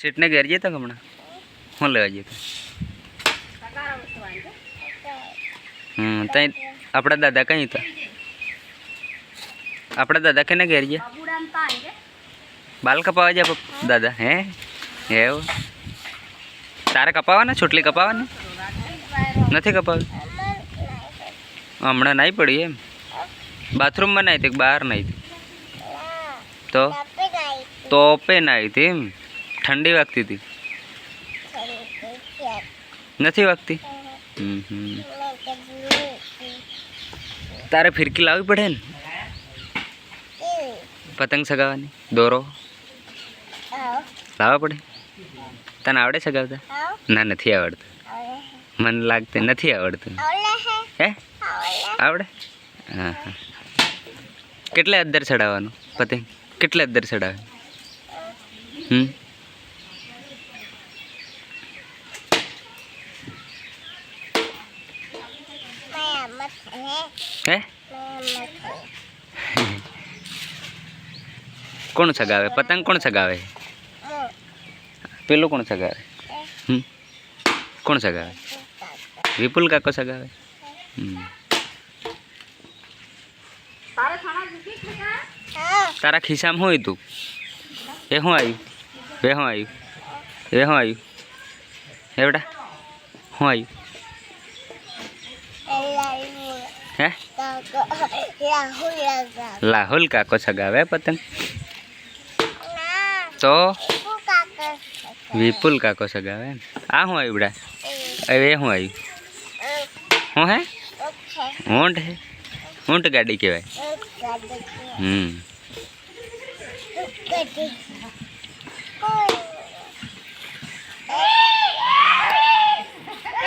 સીટને ઘેર જતા હમણાં હું લેવા જતો હમ ત્યાં આપણા દાદા કઈ હતા આપણા દાદા કેને ઘેર ગયા બાલ કપાવા જાય પપ્પા દાદા હે એવું તારે કપાવાના ચોટલી કપાવાની નથી કપાવી હમણાં નહીં પડી એમ બાથરૂમમાં નાહી હતી બહાર નાહી હતી તો તોપે નાહી હતી એમ ઠંડી વાગતી હતી? નથી વાગતી? તારે ફિરકી લાવવી પડે ને? પતંગ સગાવવાની? દોરો? લાવવા પડે? તને આવડે સગાવતા? ના, નથી આવડતું. મને લાગતું નથી આવડતું. હે? આવડે? હા હા. કેટલે અદ્દર ચડાવવાનું પતંગ? કેટલે અદ્દર ચડાવે હમ? હે કોણ સગાવે પતંગ કોણ સગાવે પેલું કોણ સગાવે હમ કોણ સગાવે વિપુલ કાકો સગાવે હમ તારા ખિસ્સામાં શું હતું એ શું આવ્યું એ શું આવ્યું એ શું આવ્યું હે બેટા શું આવ્યું હે લાહુલ કાકો સગાવે પતંગ તો વિપુલ કાકો સગાવે ને આ શું આવ્યું બેટા હવે એ શું આવ્યું શું હે ઊંટ હે ઊંટ ગાડી કહેવાય હમ